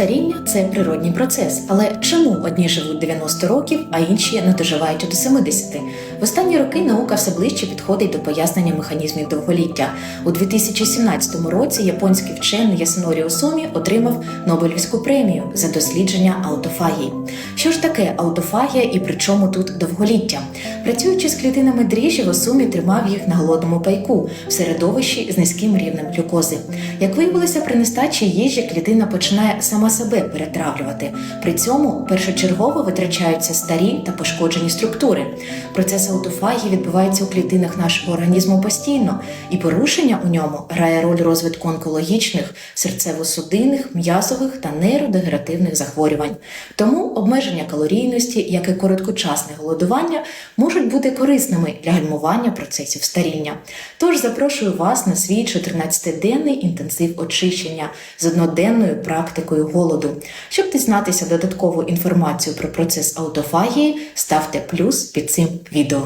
Старіння це природній процес, але чому одні живуть 90 років, а інші не доживають до 70? В останні роки наука все ближче підходить до пояснення механізмів довголіття. У 2017 році японський вчений Ясунорі Осомі отримав Нобелівську премію за дослідження аутофагії. Що ж таке аутофагія і при чому тут довголіття? Працюючи з клітинами дріжджі, Осомі тримав їх на голодному пайку в середовищі з низьким рівнем глюкози. Як виявилося, при нестачі їжі клітина починає сама себе перетравлювати. При цьому першочергово витрачаються старі та пошкоджені структури. Процес аутофагії відбувається у клітинах нашого організму постійно, і порушення у ньому грає роль розвитку онкологічних, серцево-судинних, м'язових та нейродегеративних захворювань. Тому обмеження калорійності, як і короткочасне голодування, можуть бути корисними для гальмування процесів старіння. Тож запрошую вас на свій 14-денний інтенсив очищення з одноденною практикою голоду. Щоб дізнатися додаткову інформацію про процес аутофагії, ставте плюс під цим відео.